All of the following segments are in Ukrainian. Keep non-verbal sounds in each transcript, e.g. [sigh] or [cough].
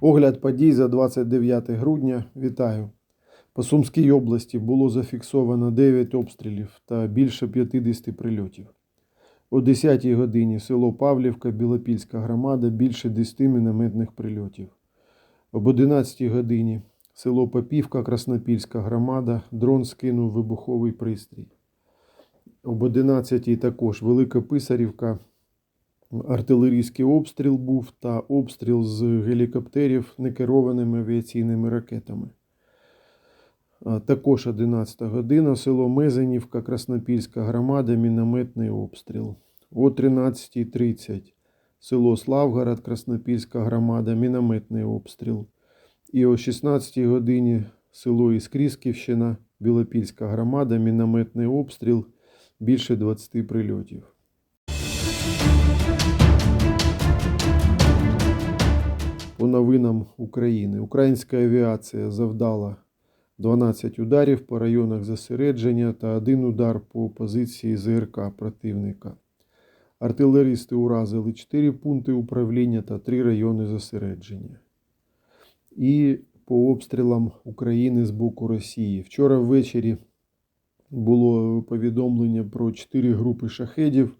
Огляд подій за 29 грудня. Вітаю. По Сумській області було зафіксовано 9 обстрілів та більше 50 прильотів. О 10-й годині село Павлівка, Білопільська громада, більше 10 мінометних прильотів. Об 11-й годині село Попівка, Краснопільська громада, дрон скинув вибуховий пристрій. Об 11-й також Велика Писарівка, артилерійський обстріл був та обстріл з гелікоптерів некерованими авіаційними ракетами. Також 11 година, село Мезенівка, Краснопільська громада, мінометний обстріл. О 13.30 село Славгород, Краснопільська громада, мінометний обстріл. І о 16 годині село Іскрісківщина, Білопільська громада, мінометний обстріл, більше 20 прильотів. По новинам України. Українська авіація завдала 12 ударів по районах зосередження та один удар по позиції ЗРК противника. Артилеристи уразили 4 пункти управління та 3 райони зосередження. І по обстрілам України з боку Росії. Вчора ввечері було повідомлення про 4 групи шахедів,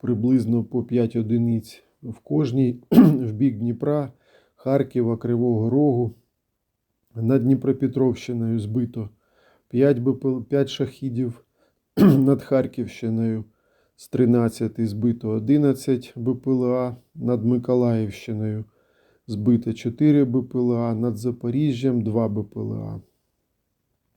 приблизно по 5 одиниць в кожній [clears throat] в бік Дніпра, Харкова, Кривого Рогу. Над Дніпропетровщиною збито 5, БПЛ, 5 шахідів, [clears throat] над Харківщиною з 13 збито 11 БПЛА, над Миколаївщиною збито 4 БПЛА, над Запоріжжям 2 БПЛА.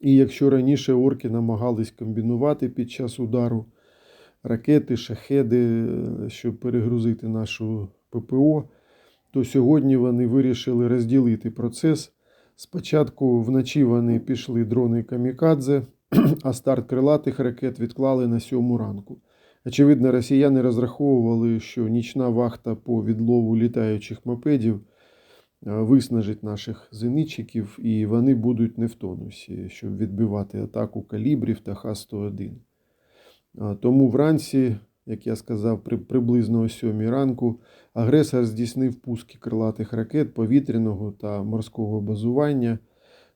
І якщо раніше орки намагались комбінувати під час удару ракети, шахеди, щоб перегрузити нашу ППО, то сьогодні вони вирішили розділити процес. Спочатку вночі вони пішли дрони камікадзе, [clears throat] а старт крилатих ракет відклали на сьому ранку. Очевидно, росіяни розраховували, що нічна вахта по відлову літаючих мопедів виснажить наших зенитчиків, і вони будуть не в тонусі, щоб відбивати атаку калібрів та Х-101. Тому вранці, як я сказав, при, приблизно о 7 ранку агресор здійснив пуски крилатих ракет повітряного та морського базування.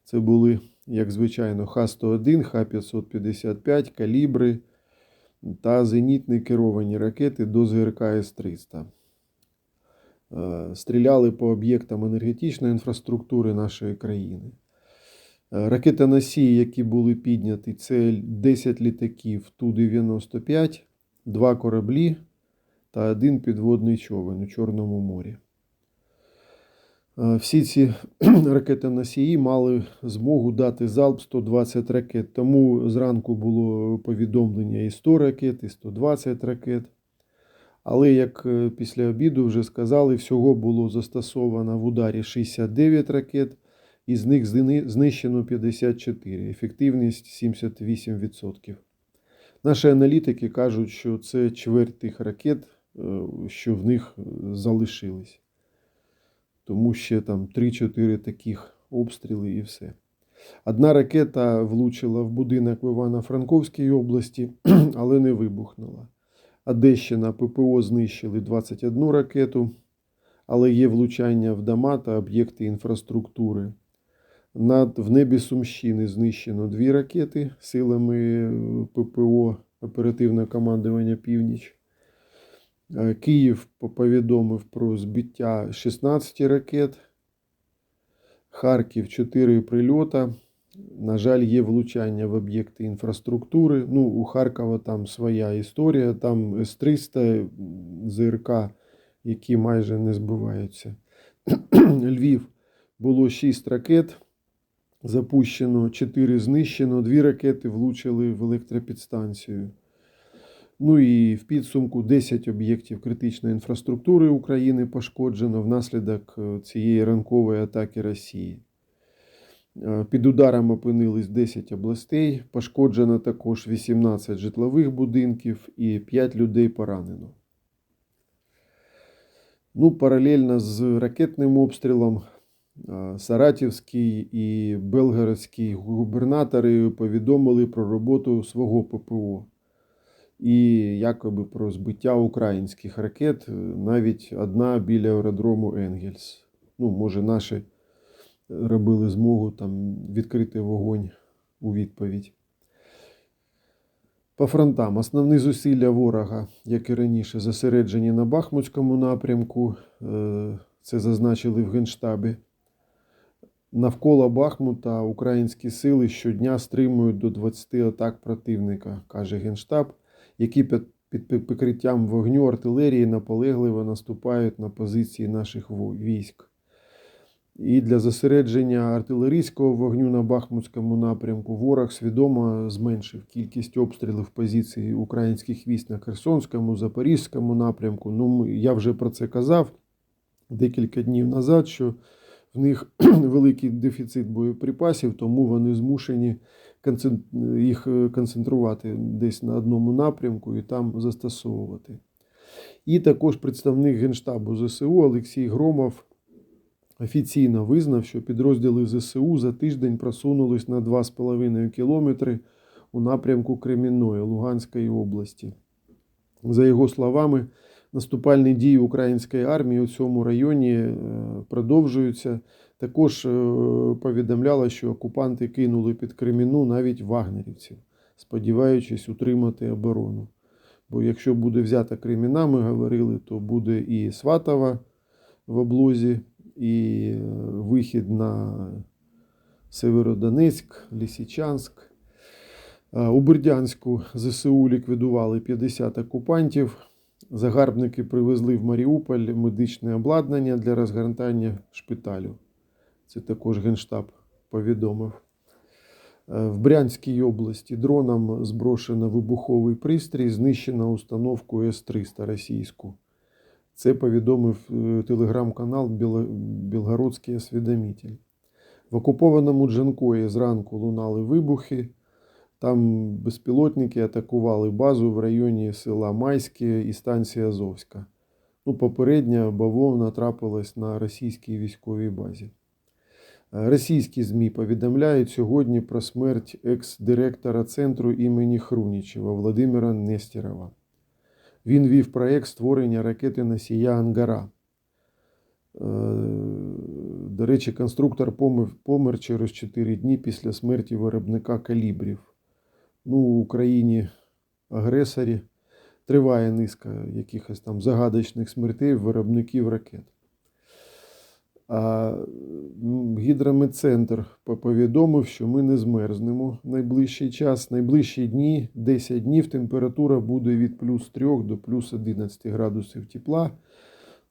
Це були, як звичайно, Х-101, Х-555, калібри та зенітні керовані ракети до ЗРК С-300. Стріляли по об'єктам енергетичної інфраструктури нашої країни. Ракети носії, які були підняті, це 10 літаків Ту-95, 2 кораблі та один підводний човен у Чорному морі. Всі ці [clears throat] ракети носії мали змогу дати залп 120 ракет. Тому зранку було повідомлення і 100 ракет, і 120 ракет. Але, як після обіду вже сказали, всього було застосовано в ударі 69 ракет, із них знищено 54, ефективність 78%. Наші аналітики кажуть, що це чверть тих ракет, що в них залишились. Тому ще там 3-4 таких обстріли і все. Одна ракета влучила в будинок в Івано-Франковській області, [clears throat] але не вибухнула. Одещина ППО знищили 21 ракету, але є влучання в дома та об'єкти інфраструктури. Над, в небі Сумщини знищено дві ракети силами ППО оперативного командування Північ. Київ повідомив про збиття 16 ракет. Харків 4 прильота. На жаль, є влучання в об'єкти інфраструктури. Ну, у Харкова там своя історія, там С-300 ЗРК, які майже не збиваються. [clears throat] Львів було 6 ракет. Запущено 4 знищено, 2 ракети влучили в електропідстанцію. Ну і в підсумку 10 об'єктів критичної інфраструктури України пошкоджено внаслідок цієї ранкової атаки Росії. Під ударом опинились 10 областей, пошкоджено також 18 житлових будинків і 5 людей поранено. Ну, Паралельно з ракетним обстрілом Саратівський і Белгородський губернатори повідомили про роботу свого ППО і якоби про збиття українських ракет, навіть одна біля аеродрому Енгельс. Ну, може, наші робили змогу там відкрити вогонь у відповідь. По фронтам основні зусилля ворога, як і раніше, зосереджені на Бахмутському напрямку. Е, Це зазначили в Генштабі. Навколо Бахмута українські сили щодня стримують до 20 атак противника, каже Генштаб, які під прикриттям вогню артилерії наполегливо наступають на позиції наших військ. І для зосередження артилерійського вогню на Бахмутському напрямку ворог свідомо зменшив кількість обстрілів позицій українських військ на Херсонському, Запорізькому напрямку. Ну, я вже про це казав декілька днів назад, що в них [clears throat] великий дефіцит боєприпасів, тому вони змушені їх е, концентрувати десь на одному напрямку і там застосовувати. І також представник Генштабу ЗСУ Олексій Громов офіційно визнав, що підрозділи ЗСУ за тиждень просунулись на 2,5 кілометри у напрямку Кремінної Луганської області. За його словами, наступальні дії української армії у цьому районі е, продовжуються. Також е, повідомляла, що окупанти кинули під Креміну навіть вагнерівців, сподіваючись утримати оборону. Бо якщо буде взята Креміна, ми говорили, то буде і Сватова в облозі, і е, вихід на Северодонецьк, Лісічанськ. У Бердянську ЗСУ ліквідували 50 окупантів. Загарбники привезли в Маріуполь медичне обладнання для розгортання шпиталю. Це також Генштаб повідомив. Е, В Брянській області дроном зброшено вибуховий пристрій, знищено установку С-300 російську. Це повідомив е, телеграм-канал Білгородський освідомитель. В окупованому Джанкої зранку лунали вибухи. Там безпілотники атакували базу в районі села Майське і станції Азовська. Ну, попередня бавовна трапилась на російській військовій базі. Е, Російські ЗМІ повідомляють сьогодні про смерть екс-директора центру імені Хрунічева Владимира Нестерова. Він вів проєкт створення ракети носія Ангара. Е, До речі, конструктор помер, помер через 4 дні після смерті виробника калібрів. Ну, в Україні агресорі триває низка якихось там загадочних смертей виробників ракет. А гідрометцентр повідомив, що ми не змерзнемо найближчий час. Найближчі дні, 10 днів, температура буде від плюс 3 до плюс 11 градусів тепла.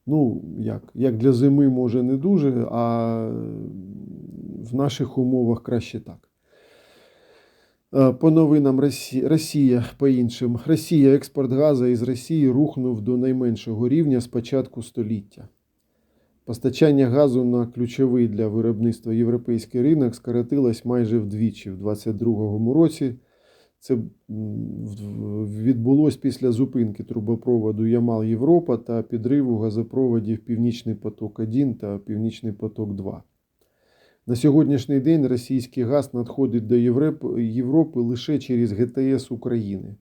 Ну, як, як для зими, може, не дуже, а в наших умовах краще так. Е, По новинам Росія, Росія по іншим. Росія експорт газу із Росії рухнув до найменшого рівня з початку століття. Постачання газу на ключовий для виробництва європейський ринок скоротилось майже вдвічі в 2022 році. Це відбулось після зупинки трубопроводу Ямал Європа та підриву газопроводів Північний поток 1 та Північний поток 2. На сьогоднішній день російський газ надходить до Європи, лише через ГТС України.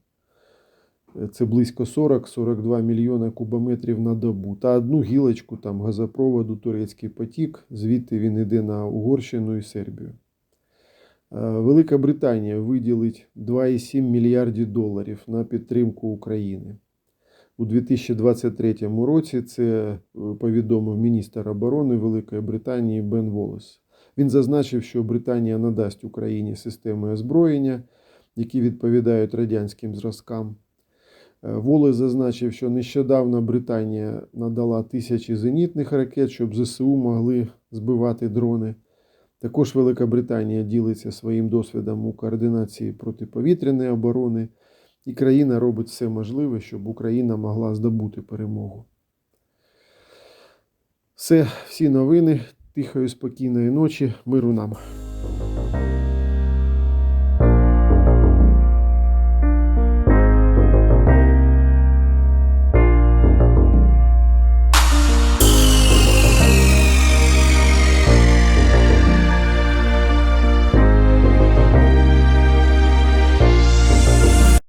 Це близько 40-42 мільйона кубометрів на добу. Та одну гілочку там газопроводу Турецький потік, звідти він йде на Угорщину і Сербію. Е, Велика Британія виділить 2,7 мільярдів доларів на підтримку України. У 2023 році це е, повідомив міністр оборони Великої Британії Бен Волес. Він зазначив, що Британія надасть Україні системи озброєння, які відповідають радянським зразкам. Е, Волес зазначив, що нещодавно Британія надала тисячі зенітних ракет, щоб ЗСУ могли збивати дрони. Також Велика Британія ділиться своїм досвідом у координації протиповітряної оборони, і країна робить все можливе, щоб Україна могла здобути перемогу. Все, всі новини. Тихої, спокійної ночі, миру нам.